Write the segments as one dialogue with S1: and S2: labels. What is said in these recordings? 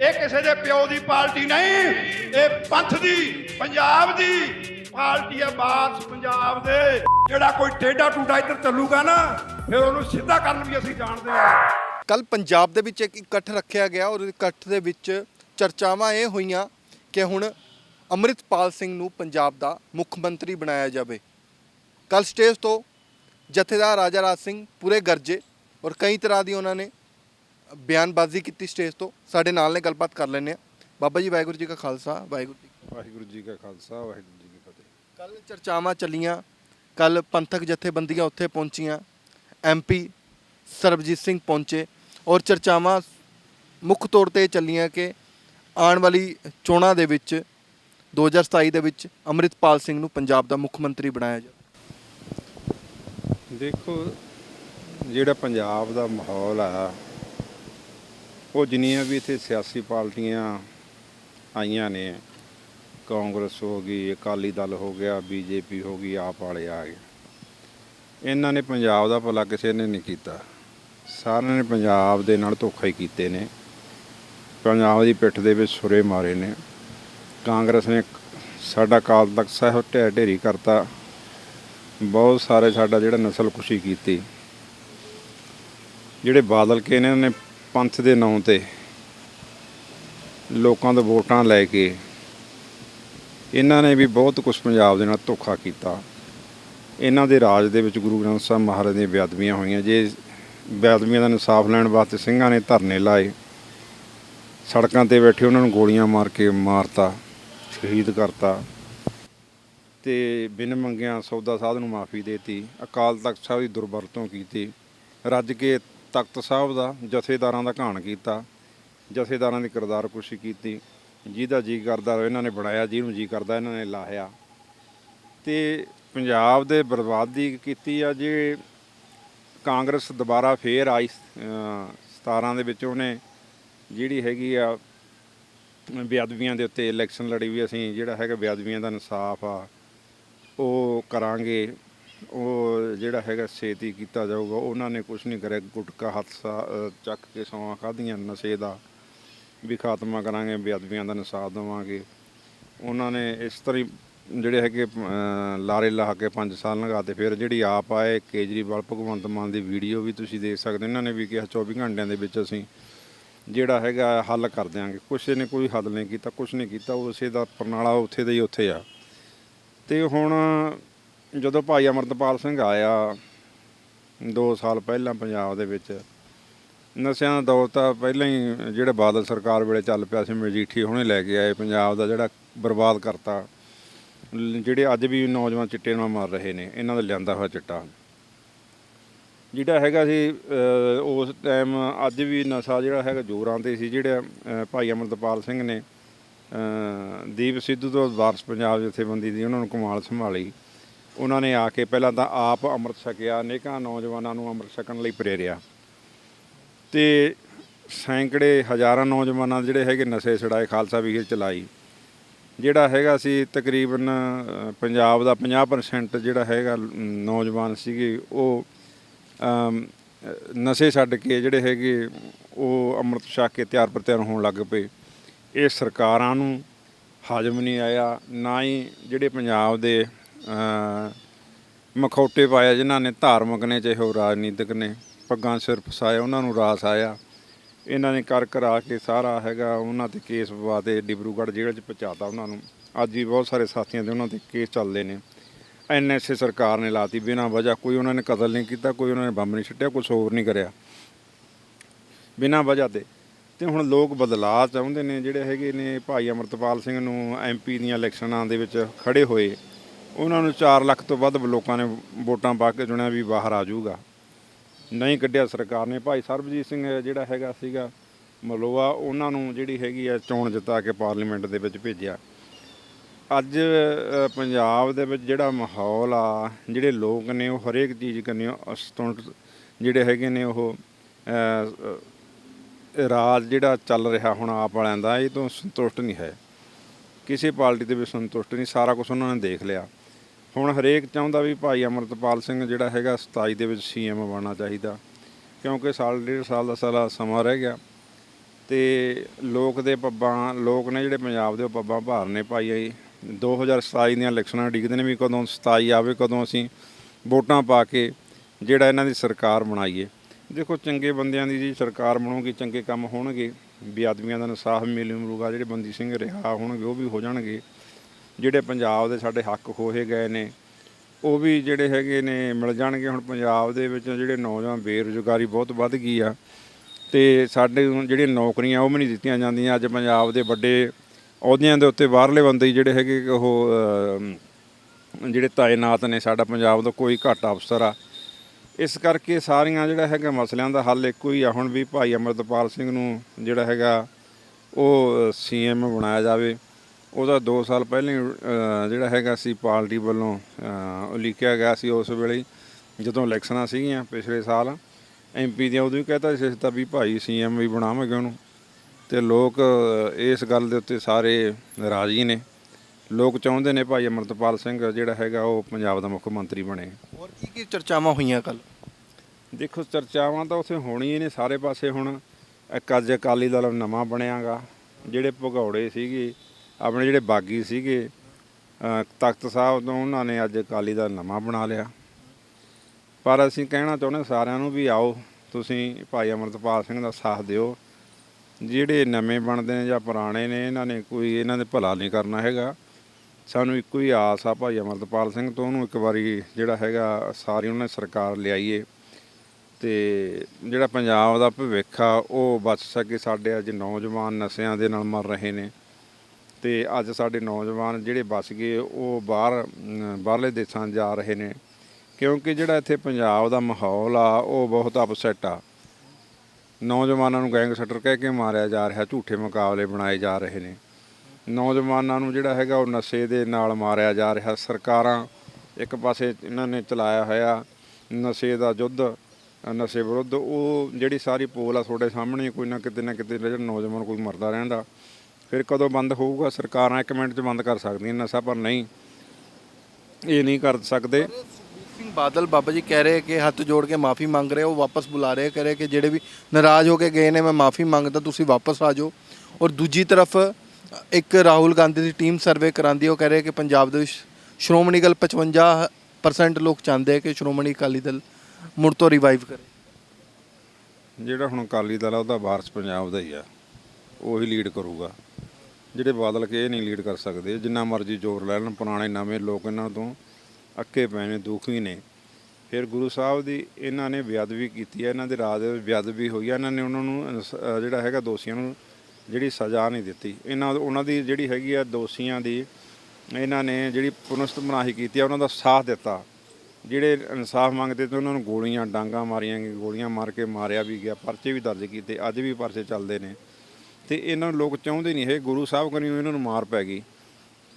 S1: ਇਹ ਕਿਸੇ ਦੇ ਪਿਓ ਦੀ ਪਾਰਟੀ ਨਹੀਂ, ਇਹ ਪੰਥ ਦੀ, ਪੰਜਾਬ ਦੀ ਪਾਰਟੀ ਹੈ ਬਾਸ ਪੰਜਾਬ ਦੇ। ਜਿਹੜਾ ਕੋਈ ਟੇਡਾ ਟੂਡਾ ਇੱਧਰ ਚੱਲੂਗਾ ਨਾ, ਫਿਰ ਉਹਨੂੰ ਸਿੱਧਾ ਕਰਨ ਵੀ ਅਸੀਂ ਜਾਣਦੇ ਹਾਂ।
S2: ਕੱਲ ਪੰਜਾਬ ਦੇ ਵਿੱਚ ਇੱਕ ਇਕੱਠ ਰੱਖਿਆ ਗਿਆ, ਔਰ ਇਕੱਠ ਦੇ ਵਿੱਚ ਚਰਚਾਵਾਂ ਇਹ ਹੋਈਆਂ ਕਿ ਹੁਣ ਅੰਮ੍ਰਿਤਪਾਲ ਸਿੰਘ ਨੂੰ ਪੰਜਾਬ ਦਾ ਮੁੱਖ ਮੰਤਰੀ ਬਣਾਇਆ ਜਾਵੇ। ਕੱਲ ਸਟੇਜ ਤੋਂ ਜਥੇਦਾਰ ਰਾਜਾ ਰਾਜ ਸਿੰਘ ਪੂਰੇ ਗਰਜੇ, ਔਰ ਕਈ ਤਰ੍ਹਾਂ ਦੀ ਉਹਨਾਂ ਨੇ ਬਿਆਨਬਾਜ਼ੀ ਕੀਤੀ ਸਟੇਜ ਤੋਂ ਸਾਡੇ ਨਾਲ ਨੇ ਗੱਲਬਾਤ ਕਰ ਲੈਂਦੇ ਆ ਬਾਬਾ ਜੀ ਵਾਹਿਗੁਰੂ ਜੀ ਕਾ ਖਾਲਸਾ ਵਾਹਿਗੁਰੂ ਜੀ
S3: ਵਾਹਿਗੁਰੂ ਜੀ ਕਾ ਖਾਲਸਾ ਵਾਹਿਗੁਰੂ ਜੀ ਕੀ ਫਤਿਹ।
S2: ਕੱਲ ਚਰਚਾਵਾਂ ਚੱਲੀਆਂ ਕੱਲ ਪੰਥਕ ਜਥੇਬੰਦੀਆਂ ਉੱਥੇ ਪਹੁੰਚੀਆਂ ਐਮਪੀ ਸਰਬਜੀਤ ਸਿੰਘ ਪਹੁੰਚੇ ਔਰ ਚਰਚਾਵਾਂ ਮੁੱਖ ਤੌਰ ਤੇ ਚੱਲੀਆਂ ਕਿ ਆਉਣ ਵਾਲੀ ਚੋਣਾਂ ਦੇ ਵਿੱਚ 2027 ਦੇ ਵਿੱਚ ਅੰਮ੍ਰਿਤਪਾਲ ਸਿੰਘ ਨੂੰ ਪੰਜਾਬ ਦਾ ਮੁੱਖ ਮੰਤਰੀ ਬਣਾਇਆ ਜਾਵੇ।
S3: ਦੇਖੋ ਜਿਹੜਾ ਪੰਜਾਬ ਦਾ ਮਾਹੌਲ ਆ ਉਹ ਜਿੰਨੀਆਂ ਵੀ ਇੱਥੇ ਸਿਆਸੀ ਪਾਰਟੀਆਂ ਆਈਆਂ ਨੇ, ਕਾਂਗਰਸ ਹੋ ਗਈ, ਅਕਾਲੀ ਦਲ ਹੋ ਗਿਆ, ਬੀਜੇਪੀ ਹੋ ਗਈ, ਆਪ ਵਾਲੇ ਆ ਗਏ। ਇਹਨਾਂ ਨੇ ਪੰਜਾਬ ਦਾ ਭਲਾ ਕਿਸੇ ਨੇ ਨਹੀਂ ਕੀਤਾ। ਸਾਰਿਆਂ ਨੇ ਪੰਜਾਬ ਦੇ ਨਾਲ ਧੋਖਾ ਹੀ ਕੀਤੇ ਨੇ। ਪੰਜਾਬ ਦੀ ਪਿੱਠ ਦੇ ਵਿੱਚ ਸੁਰੇ ਮਾਰੇ ਨੇ। ਕਾਂਗਰਸ ਨੇ ਸਾਡਾ ਕਾਲ ਤੱਕ ਸਾਹਿਬ ਢਹਿ ਢੇਰੀ ਕਰਤਾ। ਬਹੁਤ ਸਾਰੇ ਸਾਡਾ ਜਿਹੜਾ ਨਸਲ ਖੁਸ਼ੀ ਕੀਤੀ। ਜਿਹੜੇ ਬਾਦਲ ਕੇ ਨੇ, ਉਹਨਾਂ ਨੇ ਪੰਥ ਦੇ ਨਾਂ ਤੇ ਲੋਕਾਂ ਤੋਂ ਵੋਟਾਂ ਲੈ ਕੇ ਇਹਨਾਂ ਨੇ ਵੀ ਬਹੁਤ ਕੁਝ ਪੰਜਾਬ ਦੇ ਨਾਲ ਧੋਖਾ ਕੀਤਾ। ਇਹਨਾਂ ਦੇ ਰਾਜ ਦੇ ਵਿੱਚ ਗੁਰੂ ਗ੍ਰੰਥ ਸਾਹਿਬ ਮਹਾਰਾਜ ਦੀਆਂ ਬੇਅਦਬੀਆਂ ਹੋਈਆਂ। ਜੇ ਬੇਅਦਬੀਆਂ ਦਾ ਇਨਸਾਫ ਲੈਣ ਵਾਸਤੇ ਸਿੰਘਾਂ ਨੇ ਧਰਨੇ ਲਾਏ, ਸੜਕਾਂ ਤੇ ਬੈਠੇ ਉਹਨਾਂ ਨੂੰ ਗੋਲੀਆਂ ਮਾਰ ਕੇ ਮਾਰਤਾ, ਸ਼ਹੀਦ ਕਰਤਾ ਤੇ ਬਿਨ ਮੰਗਿਆ ਸੌਦਾ ਸਾਧ ਨੂੰ ਮਾਫੀ ਦੇਤੀ, ਅਕਾਲ ਤਖਤ ਸਾਹਿਬ ਦੀ ਦੁਰਵਰਤੋਂ ਕੀਤੀ, ਰੱਜ ਕੇ ਤਖਤ ਸਾਹਿਬ ਦਾ ਜਥੇਦਾਰਾਂ ਦਾ ਘਾਣ ਕੀਤਾ, ਜਥੇਦਾਰਾਂ ਦੀ ਕਿਰਦਾਰਕੁਸ਼ੀ ਕੀਤੀ, ਜਿਹਦਾ ਜੀ ਕਰਦਾ ਇਹਨਾਂ ਨੇ ਬਣਾਇਆ, ਜਿਹਨੂੰ ਜੀ ਕਰਦਾ, ਇਹਨਾਂ ਨੇ ਲਾਹਿਆ। ਤੇ ਪੰਜਾਬ ਦੇ ਬਰਬਾਦੀ ਕੀਤੀ ਆ, ਜੇ ਕਾਂਗਰਸ ਦੁਬਾਰਾ ਫੇਰ ਆਈ, ਅਹ 17 ਦੇ ਵਿੱਚ ਉਹਨੇ ਜਿਹੜੀ ਹੈਗੀ ਆ, ਬੇਅਦਬੀਆਂ ਦੇ ਉੱਤੇ ਇਲੈਕਸ਼ਨ ਲੜੀ ਵੀ ਅਸੀਂ, ਜਿਹੜਾ ਹੈਗਾ ਬੇਅਦਬੀਆਂ ਦਾ ਇਨਸਾਫ ਆ, ਉਹ ਕਰਾਂਗੇ। ਉਹ ਜਿਹੜਾ ਹੈਗਾ ਛੇਤੀ ਕੀਤਾ ਜਾਊਗਾ, ਉਹਨਾਂ ਨੇ ਕੁਝ ਨਹੀਂ ਕਰਿਆ। ਗੁਟਕਾ ਹਾਦਸਾ ਚੱਕ ਕੇ ਸੌਂਆਂ ਖਾਧੀਆਂ, ਨਸ਼ੇ ਦਾ ਵੀ ਖਾਤਮਾ ਕਰਾਂਗੇ ਬੇਅਦਬੀਆਂ ਦਾ ਇਨਸਾਫ ਦੇਵਾਂਗੇ। ਉਹਨਾਂ ਨੇ ਇਸ ਤਰ੍ਹਾਂ ਹੀ ਜਿਹੜੇ ਹੈਗੇ ਲਾਰੇ ਲਾ ਕੇ 5 ਸਾਲ ਲੰਘਾਤੇ ਫਿਰ ਜਿਹੜੀ ਆਪ ਆਏ, ਕੇਜਰੀਵਾਲ, ਭਗਵੰਤ ਮਾਨ ਦੀ ਵੀਡੀਓ ਵੀ ਤੁਸੀਂ ਦੇਖ ਸਕਦੇ ਇਹਨਾਂ ਨੇ ਵੀ ਕਿਹਾ 24 ਘੰਟਿਆਂ ਦੇ ਵਿੱਚ ਅਸੀਂ ਜਿਹੜਾ ਹੈਗਾ ਹੱਲ ਕਰ ਦਿਆਂਗੇ। ਕੁਛ ਨੇ ਕੋਈ ਹੱਲ ਨਹੀਂ ਕੀਤਾ, ਕੁਛ ਨਹੀਂ ਕੀਤਾ ਉਸੇ ਦਾ ਪ੍ਰਣਾਲਾ ਉੱਥੇ ਦਾ ਹੀ ਉੱਥੇ ਆ। ਤੇ ਹੁਣ ਜਦੋਂ ਭਾਈ ਅਮਰਤਪਾਲ ਸਿੰਘ ਆਇਆ 2 ਸਾਲ ਪਹਿਲਾਂ ਪੰਜਾਬ ਦੇ ਵਿੱਚ, ਨਸ਼ਿਆਂ ਦਾ ਦੌਰ ਤਾਂ ਪਹਿਲਾਂ ਹੀ ਜਿਹੜੇ ਬਾਦਲ ਸਰਕਾਰ ਵੇਲੇ ਚੱਲ ਪਿਆ ਸੀ ਮਜੀਠੀ ਹੁਣੇ ਲੈ ਕੇ ਆਏ, ਪੰਜਾਬ ਦਾ ਜਿਹੜਾ ਬਰਬਾਦ ਕਰਤਾ, ਜਿਹੜੇ ਅੱਜ ਵੀ ਨੌਜਵਾਨ ਚਿੱਟੇ ਨਾਲ ਮਰ ਰਹੇ ਨੇ, ਇਹਨਾਂ ਦਾ ਲਿਆਂਦਾ ਹੋਇਆ ਚਿੱਟਾ। ਜਿਹੜਾ ਹੈਗਾ ਸੀ ਉਸ ਟਾਈਮ ਅੱਜ ਵੀ ਨਸ਼ਾ ਜਿਹੜਾ ਹੈਗਾ ਜ਼ੋਰਾਂ ਤੇ ਸੀ, ਜਿਹੜਾ ਭਾਈ ਅਮਰਤਪਾਲ ਸਿੰਘ ਨੇ ਦੀਪ ਸਿੱਧੂ ਤੋਂ ਵਾਰਸ ਪੰਜਾਬ ਜਥੇਬੰਦੀ ਦੀ ਉਹਨਾਂ ਨੂੰ ਕਮਾਲ ਸੰਭਾਲੀ। ਉਹਨਾਂ ਨੇ ਆ ਕੇ ਪਹਿਲਾਂ ਤਾਂ ਆਪ ਅੰਮ੍ਰਿਤ ਛਕਿਆ, ਅਨੇਕਾਂ ਨੌਜਵਾਨਾਂ ਨੂੰ ਅੰਮ੍ਰਿਤ ਛਕਣ ਲਈ ਪ੍ਰੇਰਿਆ। ਤੇ ਸੈਂਕੜੇ ਹਜ਼ਾਰਾਂ ਨੌਜਵਾਨਾਂ ਜਿਹੜੇ ਹੈਗੇ ਨਸ਼ੇ ਛਡਾਏ, ਖਾਲਸਾ ਵੀਰ ਚਲਾਈ। ਜਿਹੜਾ ਹੈਗਾ ਸੀ ਤਕਰੀਬਨ ਪੰਜਾਬ ਦਾ 50% ਜਿਹੜਾ ਹੈਗਾ ਨੌਜਵਾਨ ਸੀਗੇ, ਉਹ ਨਸ਼ੇ ਛੱਡ ਕੇ ਜਿਹੜੇ ਹੈਗੇ, ਉਹ ਅੰਮ੍ਰਿਤ ਛਕ ਕੇ ਤਿਆਰ ਪ੍ਰਤਿਆਰ ਹੋਣ ਲੱਗ ਪਏ। ਇਹ ਸਰਕਾਰਾਂ ਨੂੰ ਹਜਮ ਨਹੀਂ ਆਇਆ, ਨਾ ਹੀ ਜਿਹੜੇ ਪੰਜਾਬ ਦੇ ਮਖੌਟੇ ਪਾਇਆ, ਜਿਨ੍ਹਾਂ ਨੇ ਧਾਰਮਿਕ ਨੇ ਚਾਹੇ ਉਹ ਰਾਜਨੀਤਿਕ ਨੇ, ਪੱਗਾਂ ਸਿਰ ਫਸਾਇਆ ਉਹਨਾਂ ਨੂੰ ਰਾਸ ਆਇਆ। ਇਹਨਾਂ ਨੇ ਕਰ ਕਰਾ ਕੇ ਸਾਰਾ ਹੈਗਾ, ਉਹਨਾਂ ਤੇ ਕੇਸ ਪਵਾਤੇ ਡਿਬਰੂਗੜ੍ਹ ਜੇਲ੍ਹ 'ਚ ਪਹੁੰਚਾਤਾ ਉਹਨਾਂ ਨੂੰ। ਅੱਜ ਵੀ ਬਹੁਤ ਸਾਰੇ ਸਾਥੀਆਂ ਦੇ ਉਹਨਾਂ ਤੇ ਕੇਸ ਚੱਲਦੇ ਨੇ। ਐਨਐਸਏ ਸਰਕਾਰ ਨੇ ਲਾਤੀ ਬਿਨਾਂ ਵਜ੍ਹਾ, ਕੋਈ ਉਹਨਾਂ ਨੇ ਕਤਲ ਨਹੀਂ ਕੀਤਾ, ਕੋਈ ਉਹਨਾਂ ਨੇ ਬੰਬ ਨਹੀਂ ਛੱਡਿਆ ਕੁਝ ਹੋਰ ਨਹੀਂ ਕਰਿਆ। ਬਿਨਾਂ ਵਜ੍ਹਾ ਤੇ। ਤੇ ਹੁਣ ਲੋਕ ਬਦਲਾਅ ਚਾਹੁੰਦੇ ਨੇ, ਜਿਹੜੇ ਹੈਗੇ ਨੇ ਭਾਈ ਅਮਰਤਪਾਲ ਸਿੰਘ ਨੂੰ ਐਮਪੀ ਦੀਆਂ ਇਲੈਕਸ਼ਨਾਂ ਦੇ ਵਿੱਚ ਖੜੇ ਹੋਏ। ਉਹਨਾਂ ਨੂੰ 4 ਲੱਖ ਤੋਂ ਵੱਧ ਲੋਕਾਂ ਨੇ ਵੋਟਾਂ ਪਾ ਕੇ ਚੁਣਿਆ ਵੀ ਬਾਹਰ ਆ ਜਾਊਗਾ। ਨਹੀਂ ਕੱਢਿਆ ਸਰਕਾਰ ਨੇ। ਭਾਈ ਸਰਬਜੀਤ ਸਿੰਘ ਜਿਹੜਾ ਹੈਗਾ ਸੀਗਾ ਮਲੋਆ, ਉਹਨਾਂ ਨੂੰ ਜਿਹੜੀ ਹੈਗੀ ਆ ਚੋਣ ਜਿੱਤਾ ਕੇ ਪਾਰਲੀਮੈਂਟ ਦੇ ਵਿੱਚ ਭੇਜਿਆ। ਅੱਜ ਪੰਜਾਬ ਦੇ ਵਿੱਚ ਜਿਹੜਾ ਮਾਹੌਲ ਆ, ਜਿਹੜੇ ਲੋਕ ਨੇ, ਉਹ ਹਰੇਕ ਚੀਜ਼ ਕਰਨੀ ਅਸਤੁੰਟ ਜਿਹੜੇ ਹੈਗੇ ਨੇ ਉਹ ਰਾਜ ਜਿਹੜਾ ਚੱਲ ਰਿਹਾ ਹੁਣ ਆਪ ਵਾਲਿਆਂ ਦਾ, ਇਹ ਤੋਂ ਸੰਤੁਸ਼ਟ ਨਹੀਂ ਹੈ। ਕਿਸੇ ਪਾਰਟੀ ਦੇ ਵੀ ਸੰਤੁਸ਼ਟ ਨਹੀਂ, ਸਾਰਾ ਕੁਝ ਉਹਨਾਂ ਨੇ ਦੇਖ ਲਿਆ। ਹੁਣ ਹਰੇਕ ਚਾਹੁੰਦਾ ਵੀ ਭਾਈ ਅਮਰਤਪਾਲ ਸਿੰਘ ਜਿਹੜਾ ਹੈਗਾ 27 ਦੇ ਵਿੱਚ ਸੀਐਮ ਬਣਨਾ ਚਾਹੀਦਾ, ਕਿਉਂਕਿ ਸਾਲ, ਡੇਢ ਸਾਲ ਦਾ ਸਾਰਾ ਸਮਾਂ ਰਹਿ ਗਿਆ ਤੇ ਲੋਕ ਦੇ ਪੱਬਾਂ, ਲੋਕ ਨੇ ਜਿਹੜੇ ਪੰਜਾਬ ਦੇ ਉਹ ਪੱਬਾਂ ਭਾਰ ਨੇ ਭਾਈ ਆਈ 2027 ਦੀਆਂ ਇਲੈਕਸ਼ਨਾਂ ਡਿੱਗਦੇ ਨੇ ਵੀ ਕਦੋਂ 27 ਆਵੇ, ਕਦੋਂ ਅਸੀਂ ਵੋਟਾਂ ਪਾ ਕੇ ਜਿਹੜਾ ਇਹਨਾਂ ਦੀ ਸਰਕਾਰ ਬਣਾਈਏ। ਦੇਖੋ ਚੰਗੇ ਬੰਦਿਆਂ ਦੀ ਜੀ ਸਰਕਾਰ ਬਣੂਗੀ, ਚੰਗੇ ਕੰਮ ਹੋਣਗੇ, ਵੀ ਆਦਮੀਆਂ ਦਾ ਇਨਸਾਫ ਮਿਲੂ ਮਿਲੂਗਾ, ਜਿਹੜੇ ਬੰਦੀ ਸਿੰਘ ਰਿਹਾ ਹੋਣਗੇ, ਉਹ ਵੀ ਹੋ ਜਾਣਗੇ। ਜਿਹੜੇ ਪੰਜਾਬ ਦੇ ਸਾਡੇ ਹੱਕ ਖੋਹੇ ਗਏ ਨੇ, ਉਹ ਵੀ ਜਿਹੜੇ ਹੈਗੇ ਨੇ, ਮਿਲ ਜਾਣਗੇ ਹੁਣ ਪੰਜਾਬ ਦੇ ਵਿੱਚ ਜਿਹੜੇ ਨੌਜਵਾਨ ਬੇਰੁਜ਼ਗਾਰੀ ਬਹੁਤ ਵੱਧ ਗਈ ਆ। ਤੇ ਸਾਡੇ ਜਿਹੜੀਆਂ ਨੌਕਰੀਆਂ ਉਹ ਵੀ ਨਹੀਂ ਦਿੱਤੀਆਂ ਜਾਂਦੀਆਂ। ਅੱਜ ਪੰਜਾਬ ਦੇ ਵੱਡੇ ਅਹੁਦਿਆਂ ਦੇ ਉੱਤੇ ਬਾਹਰਲੇ ਬੰਦੇ ਜਿਹੜੇ ਹੈਗੇ ਉਹ ਜਿਹੜੇ ਤਾਇਨਾਤ ਨੇ ਸਾਡਾ ਪੰਜਾਬ ਦਾ ਕੋਈ ਘੱਟ ਅਫਸਰ ਆ। ਇਸ ਕਰਕੇ ਸਾਰੀਆਂ ਜਿਹੜਾ ਹੈਗਾ ਮਸਲਿਆਂ ਦਾ ਹੱਲ ਇੱਕੋ ਹੀ ਆ। ਹੁਣ ਵੀ ਭਾਈ ਅਮਰਤਪਾਲ ਸਿੰਘ ਨੂੰ ਜਿਹੜਾ ਹੈਗਾ ਉਹ ਸੀਐਮ ਬਣਾਇਆ ਜਾਵੇ। ਉਹਦਾ 2 ਸਾਲ ਪਹਿਲਾਂ ਜਿਹੜਾ ਹੈਗਾ ਸੀ ਪਾਰਟੀ ਵੱਲੋਂ ਉਲੀਕਿਆ ਗਿਆ ਸੀ ਉਸ ਵੇਲੇ ਜਦੋਂ ਇਲੈਕਸ਼ਨਾਂ ਸੀਗੀਆਂ ਪਿਛਲੇ ਸਾਲ। ਐਮਪੀ ਦੀਆਂ ਉਦੋਂ ਹੀ ਕਹਿਤਾ ਸੀ ਤਾਂ ਵੀ ਭਾਈ ਸੀਐਮ ਵੀ ਬਣਾਵਾਂਗੇ ਉਹਨੂੰ। ਤੇ ਲੋਕ ਇਸ ਗੱਲ ਦੇ ਉੱਤੇ ਸਾਰੇ ਰਾਜੀ ਨੇ। ਲੋਕ ਚਾਹੁੰਦੇ ਨੇ ਭਾਈ ਅਮਰਤਪਾਲ ਸਿੰਘ ਜਿਹੜਾ ਹੈਗਾ ਉਹ ਪੰਜਾਬ ਦਾ ਮੁੱਖ ਮੰਤਰੀ ਬਣੇ।
S2: ਹੋਰ ਕੀ ਕੀ ਚਰਚਾਵਾਂ ਹੋਈਆਂ ਕੱਲ
S3: ਦੇਖੋ ਚਰਚਾਵਾਂ ਤਾਂ ਉੱਥੇ ਹੋਣੀਆਂ ਨੇ ਸਾਰੇ ਪਾਸੇ ਹੁਣ। ਇੱਕ ਅੱਜ ਅਕਾਲੀ ਦਲ ਨਵਾਂ ਬਣਿਆਗਾ ਜਿਹੜੇ ਭਗੌੜੇ ਸੀਗੇ ਆਪਣੇ ਜਿਹੜੇ ਬਾਗੀ ਸੀਗੇ ਤਖਤ ਸਾਹਿਬ ਤੋਂ ਉਹਨਾਂ ਨੇ ਅੱਜ ਅਕਾਲੀ ਦਲ ਨਵਾਂ ਬਣਾ ਲਿਆ। ਪਰ ਅਸੀਂ ਕਹਿਣਾ ਚਾਹੁੰਦੇ ਸਾਰਿਆਂ ਨੂੰ ਵੀ ਆਓ, ਤੁਸੀਂ ਭਾਈ ਅਮਰਤਪਾਲ ਸਿੰਘ ਦਾ ਸਾਥ ਦਿਓ। ਜਿਹੜੇ ਨਵੇਂ ਬਣਦੇ ਨੇ ਜਾਂ ਪੁਰਾਣੇ ਨੇ, ਇਹਨਾਂ ਨੇ ਕੋਈ ਇਹਨਾਂ ਦੇ ਭਲਾ ਨਹੀਂ ਕਰਨਾ ਹੈਗਾ। ਸਾਨੂੰ ਇੱਕੋ ਹੀ ਆਸ ਆ ਭਾਈ ਅਮਰਤਪਾਲ ਸਿੰਘ ਤੋਂ, ਉਹਨੂੰ ਇੱਕ ਵਾਰੀ ਜਿਹੜਾ ਹੈਗਾ ਸਾਰੀ ਉਹਨਾਂ ਸਰਕਾਰ ਲਿਆਈਏ। ਤੇ ਜਿਹੜਾ ਪੰਜਾਬ ਦਾ ਭਵਿੱਖ ਆ, ਉਹ ਬਚ ਸਕੇ। ਸਾਡੇ ਅੱਜ ਨੌਜਵਾਨ ਨਸ਼ਿਆਂ ਦੇ ਨਾਲ ਮਰ ਰਹੇ ਨੇ। ਤੇ ਅੱਜ ਸਾਡੇ ਨੌਜਵਾਨ ਜਿਹੜੇ ਬਚ ਗਏ, ਉਹ ਬਾਹਰ ਬਾਹਰਲੇ ਦੇਸ਼ਾਂ ਜਾ ਰਹੇ ਨੇ। ਕਿਉਂਕਿ ਜਿਹੜਾ ਇੱਥੇ ਪੰਜਾਬ ਦਾ ਮਾਹੌਲ ਆ, ਉਹ ਬਹੁਤ ਅਪਸੈਟ ਆ। ਨੌਜਵਾਨਾਂ ਨੂੰ ਗੈਂਗਸਟਰ ਕਹਿ ਕੇ ਮਾਰਿਆ ਜਾ ਰਿਹਾ, ਝੂਠੇ ਮੁਕਾਬਲੇ ਬਣਾਏ ਜਾ ਰਹੇ ਨੇ। ਨੌਜਵਾਨਾਂ ਨੂੰ ਜਿਹੜਾ ਹੈਗਾ, ਉਹ ਨਸ਼ੇ ਦੇ ਨਾਲ ਮਾਰਿਆ ਜਾ ਰਿਹਾ। ਸਰਕਾਰਾਂ ਇੱਕ ਪਾਸੇ ਇਹਨਾਂ ਨੇ ਚਲਾਇਆ ਹੋਇਆ ਨਸ਼ੇ ਦਾ ਯੁੱਧ, ਨਸ਼ੇ ਵਿਰੁੱਧ। ਉਹ ਜਿਹੜੀ ਸਾਰੀ ਪੋਲ ਆ ਤੁਹਾਡੇ ਸਾਹਮਣੇ, ਕੋਈ ਨਾ ਕਿਤੇ ਨਾ ਕਿਤੇ ਜਿਹੜਾ ਨੌਜਵਾਨ ਕੋਈ ਮਰਦਾ ਰਹਿੰਦਾ। ਫਿਰ ਕਦੋਂ ਬੰਦ ਹੋਊਗਾ? ਸਰਕਾਰਾਂ ਇੱਕ ਮਿੰਟ 'ਚ ਬੰਦ ਕਰ ਸਕਦੀਆਂ ਨਸ਼ਾ ਪਰ ਨਹੀਂ। ਇਹ ਨਹੀਂ ਕਰ ਸਕਦੇ।
S2: ਸਿੰਘ ਬਾਦਲ ਬਾਬਾ ਜੀ ਕਹਿ ਰਹੇ ਕਿ ਹੱਥ ਜੋੜ ਕੇ ਮਾਫੀ ਮੰਗ ਰਹੇ ਉਹ ਵਾਪਸ ਬੁਲਾ ਰਹੇ ਕਹਿ ਰਹੇ ਕਿ ਜਿਹੜੇ ਵੀ ਨਾਰਾਜ਼ ਹੋ ਕੇ ਗਏ ਨੇ ਮੈਂ ਮਾਫੀ ਮੰਗਦਾ ਤੁਸੀਂ ਵਾਪਸ ਆ ਜਾਓ। ਔਰ ਦੂਜੀ ਤਰਫ ਇੱਕ ਰਾਹੁਲ ਗਾਂਧੀ ਦੀ ਟੀਮ ਸਰਵੇ ਕਰਾਂਦੀ ਉਹ ਕਹਿ ਰਹੇ ਕਿ ਪੰਜਾਬ ਦੇ ਵਿੱਚ ਸ਼੍ਰੋਮਣੀ ਦਲ 55% ਲੋਕ ਚਾਹੁੰਦੇ ਕਿ ਸ਼੍ਰੋਮਣੀ ਅਕਾਲੀ ਦਲ ਮੁੜ ਤੋਂ ਰਿਵਾਈਵ ਕਰੇ।
S3: ਜਿਹੜਾ ਹੁਣ ਅਕਾਲੀ ਦਲ ਆ ਉਹਦਾ ਵਾਰਸ ਪੰਜਾਬ ਦਾ ਹੀ ਆ। ਉਹੀ ਲੀਡ ਕਰੂਗਾ। ਜਿਹੜੇ ਬਾਦਲ ਕੇ ਇਹ ਨਹੀਂ ਲੀਡ ਕਰ ਸਕਦੇ, ਜਿੰਨਾ ਮਰਜ਼ੀ ਜ਼ੋਰ ਲੈ ਲੈਣ, ਪੁਰਾਣੇ ਨਵੇਂ ਲੋਕ ਇਹਨਾਂ ਤੋਂ ਅੱਕੇ ਪਏ ਨੇ, ਦੁਖੀ ਨੇ। ਫਿਰ ਗੁਰੂ ਸਾਹਿਬ ਦੀ ਇਹਨਾਂ ਨੇ ਬੇਅਦਬੀ ਕੀਤੀ ਹੈ, ਇਹਨਾਂ ਦੇ ਰਾਜ ਦੇ ਬੇਅਦਬੀ ਹੋਈ ਹੈ, ਇਹਨਾਂ ਨੇ ਉਹਨਾਂ ਨੂੰ ਜਿਹੜਾ ਹੈਗਾ ਦੋਸ਼ੀਆਂ ਨੂੰ ਜਿਹੜੀ ਸਜ਼ਾ ਨਹੀਂ ਦਿੱਤੀ। ਇਹਨਾਂ ਉਹਨਾਂ ਦੀ ਜਿਹੜੀ ਹੈਗੀ ਆ ਦੋਸ਼ੀਆਂ ਦੀ ਇਹਨਾਂ ਨੇ ਜਿਹੜੀ ਪੁਨਸਤ ਮਨਾਹੀ ਕੀਤੀ ਆ, ਉਹਨਾਂ ਦਾ ਸਾਥ ਦਿੱਤਾ। ਜਿਹੜੇ ਇਨਸਾਫ ਮੰਗਦੇ ਤੇ ਉਹਨਾਂ ਨੂੰ ਗੋਲੀਆਂ, ਡਾਂਗਾ ਮਾਰੀਆਂ ਗਈਆਂ, ਗੋਲੀਆਂ ਮਾਰ ਕੇ ਮਾਰਿਆ ਵੀ ਗਿਆ, ਪਰਚੇ ਵੀ ਦਰਜ ਕੀਤੇ, ਅੱਜ ਵੀ ਪਰਚੇ ਚੱਲਦੇ ਨੇ। ਤੇ ਇਹਨਾਂ ਨੂੰ ਲੋਕ ਚਾਹੁੰਦੇ ਨਹੀਂ ਹੈ ਗੁਰੂ ਸਾਹਿਬ ਕਰੀਓ ਇਹਨਾਂ ਨੂੰ ਮਾਰ ਪੈ ਗਈ।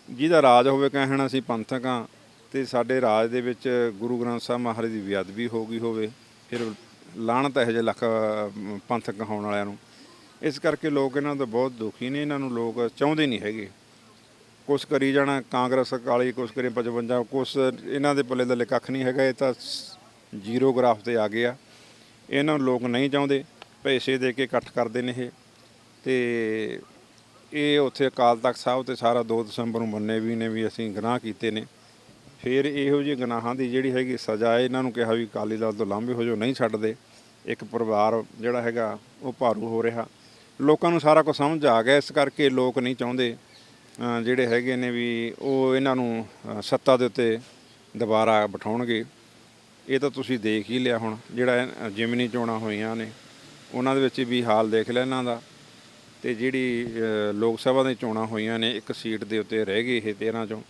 S3: ਜਿਹਦਾ ਰਾਜ ਹੋਵੇ ਕਹਿਣਾ ਅਸੀਂ ਪੰਥਕ ਹਾਂ ਤੇ ਸਾਡੇ ਰਾਜ ਦੇ ਵਿੱਚ ਗੁਰੂ ਗ੍ਰੰਥ ਸਾਹਿਬ ਮਹਾਰਾਜ ਦੀ ਬੇਅਦਬੀ ਹੋ ਗਈ ਹੋਵੇ ਫਿਰ ਲਾਹਣਤ ਇਹੋ ਜਿਹੇ ਲੱਖ ਅਮ, ਪੰਥਕ ਕਹਾਉਣ ਵਾਲਿਆਂ ਨੂੰ। ਇਸ ਕਰਕੇ ਲੋਕ ਇਹਨਾਂ ਤੋਂ ਬਹੁਤ ਦੁਖੀ ਨੇ ਇਹਨਾਂ ਨੂੰ ਲੋਕ ਚਾਹੁੰਦੇ ਨਹੀਂ ਹੈਗੇ। ਕੁਛ ਕਰੀ ਜਾਣਾ ਕਾਂਗਰਸ ਅਕਾਲੀ ਕੁਛ ਕਰੇ 55 ਕੁਛ ਇਹਨਾਂ ਦੇ ਪੱਲੇ ਦਾ ਕੱਖ ਨਹੀਂ ਹੈਗਾ ਇਹ ਤਾਂ ਜ਼ੀਰੋ ਗ੍ਰਾਫ ਤੇ ਆ ਗਿਆ। ਇਹਨਾਂ ਨੂੰ ਲੋਕ ਨਹੀਂ ਚਾਹੁੰਦੇ ਪੈਸੇ ਦੇ ਕੇ ਇਕੱਠ ਕਰਦੇ ਨੇ ਇਹ। ਤੇ ਇਹ ਉੱਥੇ ਅਕਾਲ ਤਖਤ ਸਾਹਿਬ ਤੇ ਸਾਰਾ 2 ਦਸੰਬਰ ਨੂੰ ਮੰਨੇ ਵੀ ਨੇ ਵੀ ਅਸੀਂ ਗੁਨਾਹ ਕੀਤੇ ਨੇ। ਫਿਰ ਇਹੋ ਜਿਹੇ ਗੁਨਾਹਾਂ ਦੀ ਜਿਹੜੀ ਹੈਗੀ ਸਜ਼ਾ ਹੈ, ਇਹਨਾਂ ਨੂੰ ਕਿਹਾ ਵੀ ਅਕਾਲੀ ਦਲ ਤੋਂ ਲਾਂਭੇ ਹੋ ਜਾਓ, ਨਹੀਂ ਛੱਡਦੇ। ਇੱਕ ਪਰਿਵਾਰ ਜਿਹੜਾ ਹੈਗਾ, ਉਹ ਭਾਰੂ ਹੋ ਰਿਹਾ। ਲੋਕਾਂ ਨੂੰ ਸਾਰਾ ਕੁਝ ਸਮਝ ਆ ਗਿਆ, ਇਸ ਕਰਕੇ ਲੋਕ ਨਹੀਂ ਚਾਹੁੰਦੇ ਜਿਹੜੇ ਹੈਗੇ ਨੇ ਵੀ ਉਹ ਇਹਨਾਂ ਨੂੰ ਸੱਤਾ ਦੇ ਉੱਤੇ ਦੁਬਾਰਾ ਬਿਠਾਉਣਗੇ। ਇਹ ਤਾਂ ਤੁਸੀਂ ਦੇਖ ਹੀ ਲਿਆ ਹੁਣ, ਜਿਹੜਾ ਜਿਮਨੀ ਚੋਣਾਂ ਹੋਈਆਂ ਨੇ। ਉਹਨਾਂ ਦੇ ਵਿੱਚ ਵੀ ਹਾਲ ਦੇਖ ਲਿਆ ਇਹਨਾਂ ਦਾ। ਤੇ ਜਿਹੜੀ ਲੋਕ ਸਭਾ ਦੀਆਂ ਚੋਣਾਂ ਹੋਈਆਂ ਨੇ ਇੱਕ ਸੀਟ ਦੇ ਉੱਤੇ ਰਹਿ ਗਏ ਇਹ 13 ਚੋਂ।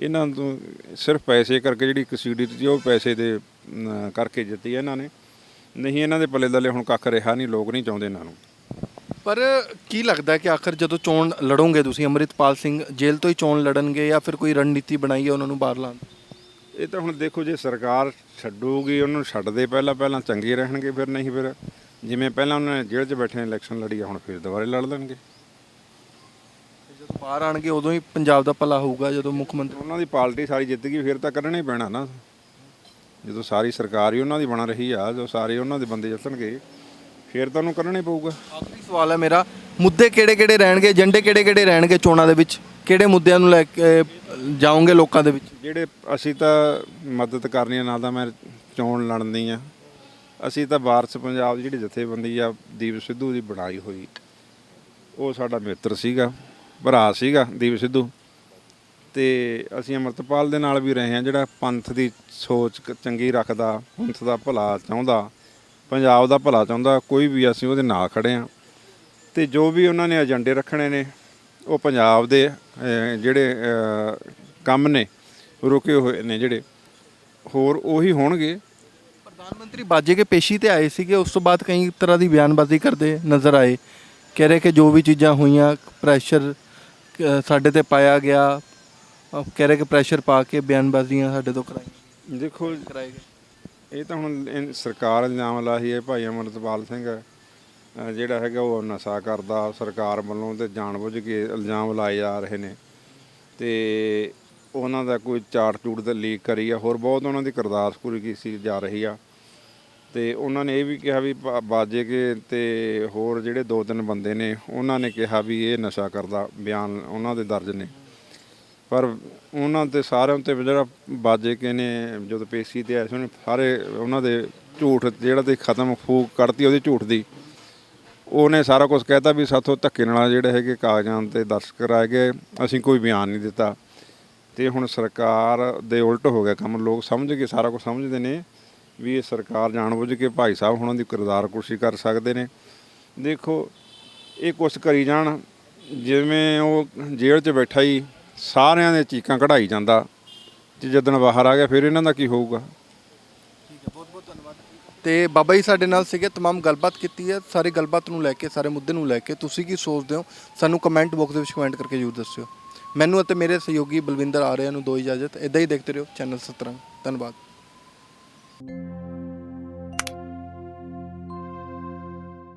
S3: ਇਹਨਾਂ ਤੋਂ ਸਿਰਫ ਪੈਸੇ ਕਰਕੇ ਜਿਹੜੀ ਇੱਕ ਸੀਟ ਦਿੱਤੀ ਉਹ ਪੈਸੇ ਦੇ ਕਰਕੇ ਜਿੱਤੀ ਇਹਨਾਂ ਨੇ। ਨਹੀਂ ਇਹਨਾਂ ਦੇ ਪੱਲੇ ਦੱਲੇ ਹੁਣ ਕੱਖ ਰਿਹਾ ਨਹੀਂ ਲੋਕ ਨਹੀਂ ਚਾਹੁੰਦੇ ਇਹਨਾਂ ਨੂੰ।
S2: ਪਰ ਕੀ ਲੱਗਦਾ ਕਿ ਆਖਰ ਜਦੋਂ ਚੋਣ ਲੜੋਗੇ ਤੁਸੀਂ ਅੰਮ੍ਰਿਤਪਾਲ ਸਿੰਘ ਜੇਲ੍ਹ ਤੋਂ ਹੀ ਚੋਣ ਲੜਨਗੇ ਜਾਂ ਫਿਰ ਕੋਈ ਰਣਨੀਤੀ ਬਣਾਈ ਹੈ ਉਹਨਾਂ ਨੂੰ ਬਾਹਰ ਲਾਉਣ?
S3: ਇਹ ਤਾਂ ਹੁਣ ਦੇਖੋ ਜੇ ਸਰਕਾਰ ਛੱਡੂਗੀ ਉਹਨੂੰ ਛੱਡਦੇ ਪਹਿਲਾਂ ਪਹਿਲਾਂ ਚੰਗੇ ਰਹਿਣਗੇ ਫਿਰ ਨਹੀਂ ਫਿਰ ਜਿਵੇਂ ਪਹਿਲਾਂ ਉਹਨਾਂ ਨੇ ਜੇਲ੍ਹ 'ਚ ਬੈਠੇ ਨੇ ਇਲੈਕਸ਼ਨ ਲੜੀ ਆ ਹੁਣ ਫਿਰ ਦੁਬਾਰੇ ਲੜ ਲੈਣਗੇ।
S2: ਜਦੋਂ ਬਾਹਰ ਆਣਗੇ ਉਦੋਂ ਹੀ ਪੰਜਾਬ ਦਾ ਭਲਾ ਹੋਊਗਾ ਜਦੋਂ ਮੁੱਖ ਮੰਤਰੀ
S3: ਉਹਨਾਂ ਦੀ ਪਾਰਟੀ ਸਾਰੀ ਜਿੱਤ ਗਈ ਫਿਰ ਤਾਂ ਕਰਨਾ ਹੀ ਪੈਣਾ ਨਾ। ਜਦੋਂ ਸਾਰੀ ਸਰਕਾਰ ਹੀ ਉਹਨਾਂ ਦੀ ਬਣ ਰਹੀ ਆ ਜੋ ਸਾਰੇ ਉਹਨਾਂ ਦੇ ਬੰਦੇ ਜਿੱਤਣਗੇ ਫਿਰ ਤੁਹਾਨੂੰ ਕਰਨਾ ਹੀ ਪਊਗਾ।
S2: ਆਖਰੀ ਸਵਾਲ ਹੈ ਮੇਰਾ ਮੁੱਦੇ ਕਿਹੜੇ ਕਿਹੜੇ ਰਹਿਣਗੇ ਏਜੰਡੇ ਕਿਹੜੇ ਕਿਹੜੇ ਰਹਿਣਗੇ ਚੋਣਾਂ ਦੇ ਵਿੱਚ? ਕਿਹੜੇ ਮੁੱਦਿਆਂ ਨੂੰ ਲੈ ਕੇ ਜਾਓਗੇ ਲੋਕਾਂ ਦੇ ਵਿੱਚ?
S3: ਜਿਹੜੇ ਅਸੀਂ ਤਾਂ ਮਦਦ ਕਰਨੀ ਆ ਨਾਲ ਤਾਂ ਮੈਂ ਚੋਣ ਲੜਨੀ ਆ। ਅਸੀਂ ਤਾਂ ਵਾਰਸ ਪੰਜਾਬ ਦੀ ਜਿਹੜੀ ਜਥੇਬੰਦੀ ਆ, ਦੀਪ ਸਿੱਧੂ ਦੀ ਬਣਾਈ ਹੋਈ। ਉਹ ਸਾਡਾ ਮਿੱਤਰ ਸੀਗਾ, ਭਰਾ ਸੀਗਾ ਦੀਪ ਸਿੱਧੂ। ਤੇ ਅਸੀਂ ਅਮਰਤਪਾਲ ਦੇ ਨਾਲ ਵੀ ਰਹੇ ਹਾਂ, ਜਿਹੜਾ ਪੰਥ ਦੀ ਸੋਚ ਚੰਗੀ ਰੱਖਦਾ, ਪੰਥ ਦਾ ਭਲਾ ਚਾਹੁੰਦਾ, ਪੰਜਾਬ ਦਾ ਭਲਾ ਚਾਹੁੰਦਾ, ਕੋਈ ਵੀ ਅਸੀਂ ਉਹਦੇ ਨਾਲ ਖੜੇ ਹਾਂ। ਤੇ ਜੋ ਵੀ ਉਹਨਾਂ ਨੇ ਏਜੰਡੇ ਰੱਖਣੇ ਨੇ, ਉਹ ਪੰਜਾਬ ਦੇ ਜਿਹੜੇ ਕੰਮ ਨੇ, ਰੁਕੇ ਹੋਏ ਨੇ ਜਿਹੜੇ, ਹੋਰ ਉਹੀ ਹੋਣਗੇ।
S2: ਪ੍ਰਧਾਨ ਮੰਤਰੀ ਬਾਜੇ ਕੇ ਪੇਸ਼ੀ ਤੇ ਆਏ ਸੀਗੇ ਉਸ ਤੋਂ ਬਾਅਦ ਕਈ ਤਰ੍ਹਾਂ ਦੀ ਬਿਆਨਬਾਜ਼ੀ ਕਰਦੇ ਨਜ਼ਰ ਆਏ। ਕਹਿ ਰਹੇ ਕਿ ਜੋ ਵੀ ਚੀਜ਼ਾਂ ਹੋਈਆਂ ਪ੍ਰੈਸ਼ਰ ਸਾਡੇ ਤੇ ਪਾਇਆ ਗਿਆ। ਕਹਿ ਰਹੇ ਕਿ ਪ੍ਰੈਸ਼ਰ ਪਾ ਕੇ ਬਿਆਨਬਾਜ਼ੀਆਂ ਸਾਡੇ ਤੋਂ ਕਰਾਈ
S3: ਦੇਖੋ
S2: ਗਏ
S3: ਇਹ ਤਾਂ ਹੁਣ ਸਰਕਾਰ ਇਲਜ਼ਾਮ ਲਾਹੀ ਹੈ ਭਾਈ ਅਮਰਤਪਾਲ ਸਿੰਘ। ਜਿਹੜਾ ਹੈਗਾ ਉਹ ਨਸ਼ਾ ਕਰਦਾ ਸਰਕਾਰ ਵੱਲੋਂ ਤੇ ਜਾਣਬੁੱਝ ਕੇ ਇਲਜ਼ਾਮ ਲਾਏ ਜਾ ਰਹੇ ਨੇ। ਤੇ ਉਹਨਾਂ ਦਾ ਕੋਈ ਚਾਰਟ ਚੂਟ ਤੇ ਲੀਕ ਕਰੀ ਆ ਹੋਰ ਬਹੁਤ ਉਹਨਾਂ ਦੀ ਕਰਦਾਸ ਪੂਰੀ ਕੀਤੀ ਜਾ ਰਹੀ ਆ। ਤੇ ਉਹਨਾਂ ਨੇ ਇਹ ਵੀ ਕਿਹਾ ਵੀ ਬਾ- ਬਾਜੇ ਕੇ ਤੇ ਹੋਰ ਜਿਹੜੇ ਦੋ ਤਿੰਨ ਬੰਦੇ ਨੇ, ਉਹਨਾਂ ਨੇ ਕਿਹਾ ਵੀ ਇਹ ਨਸ਼ਾ ਕਰਦਾ, ਬਿਆਨ ਉਹਨਾਂ ਦੇ ਦਰਜ ਨੇ। ਪਰ ਉਹਨਾਂ ਤੇ ਸਾਰਿਆਂ ਤੇ ਜਿਹੜਾ ਬਾਜੇ ਕੇ ਨੇ, ਜਦੋਂ ਪੇਸ਼ੀ ਤੇ ਆਏ ਸੀ, ਉਹਨੇ ਸਾਰੇ ਉਹਨਾਂ ਦੇ ਝੂਠ, ਜਿਹੜਾ ਤੇ ਖਤਮ ਫੂਕ ਕੱਢਤੀ ਉਹਦੀ ਝੂਠ ਦੀ, ਉਹਨੇ ਸਾਰਾ ਕੁਝ ਕਹਿਤਾ ਵੀ ਸਾਥੋਂ ਧੱਕੇ ਨਾਲ ਜਿਹੜੇ ਹੈਗੇ ਕਾਗਜ਼ਾਂ ਤੇ ਦਰਜ ਕਰਾਏ ਗਏ, ਅਸੀਂ ਕੋਈ ਬਿਆਨ ਨਹੀਂ ਦਿੱਤਾ। ਤੇ ਹੁਣ ਸਰਕਾਰ ਦੇ ਉਲਟ ਹੋ ਗਿਆ ਕੰਮ, ਲੋਕ ਸਮਝ ਕੇ ਸਾਰਾ ਕੁਝ ਸਮਝਦੇ ਨੇ। ਵੀ ਇਹ ਸਰਕਾਰ ਜਾਣਬੁੱਝ ਕੇ ਭਾਈ ਸਾਹਿਬ ਹੁਣਾਂ ਦੀ ਕਿਰਦਾਰ ਕੁਰਸੀ ਕਰ ਸਕਦੇ ਨੇ ਦੇਖੋ ਇਹ ਕੁਛ ਕਰੀ ਜਾਣ ਜਿਵੇਂ ਉਹ ਜੇਲ੍ਹ 'ਚ ਬੈਠਾ ਹੀ ਸਾਰਿਆਂ ਦੇ ਚੀਕਾਂ ਕਢਾਈ ਜਾਂਦਾ ਤੇ ਜਦੋਂ ਬਾਹਰ ਆ ਗਿਆ ਫਿਰ ਇਹਨਾਂ ਦਾ ਕੀ ਹੋਊਗਾ
S2: ਤੇ ਬਾਬਾ ਜੀ ਸਾਡੇ ਨਾਲ ਸੀਗੇ तमाम ਗੱਲਬਾਤ ਕੀਤੀ ਹੈ ਸਾਰੀ ਗੱਲਬਾਤ ਨੂੰ ਲੈ ਕੇ ਸਾਰੇ ਮੁੱਦੇ ਨੂੰ ਲੈ ਕੇ ਤੁਸੀਂ ਕੀ ਸੋਚਦੇ ਹੋ ਸਾਨੂੰ ਕਮੈਂਟ ਬਾਕਸ ਦੇ ਵਿੱਚ ਕਮੈਂਟ ਕਰਕੇ ਜ਼ਰੂਰ ਦੱਸਿਓ ਮੈਨੂੰ ਅਤੇ ਮੇਰੇ ਸਹਿਯੋਗੀ ਬਲਵਿੰਦਰ ਆਰਿਆ ਨੂੰ ਦੋ ਇਜਾਜ਼ਤ ਇਦਾਂ ਹੀ ਦੇਖਦੇ ਰਹੋ ਚੈਨਲ ਸਤਰੰਗ ਧੰਨਵਾਦ Thank you.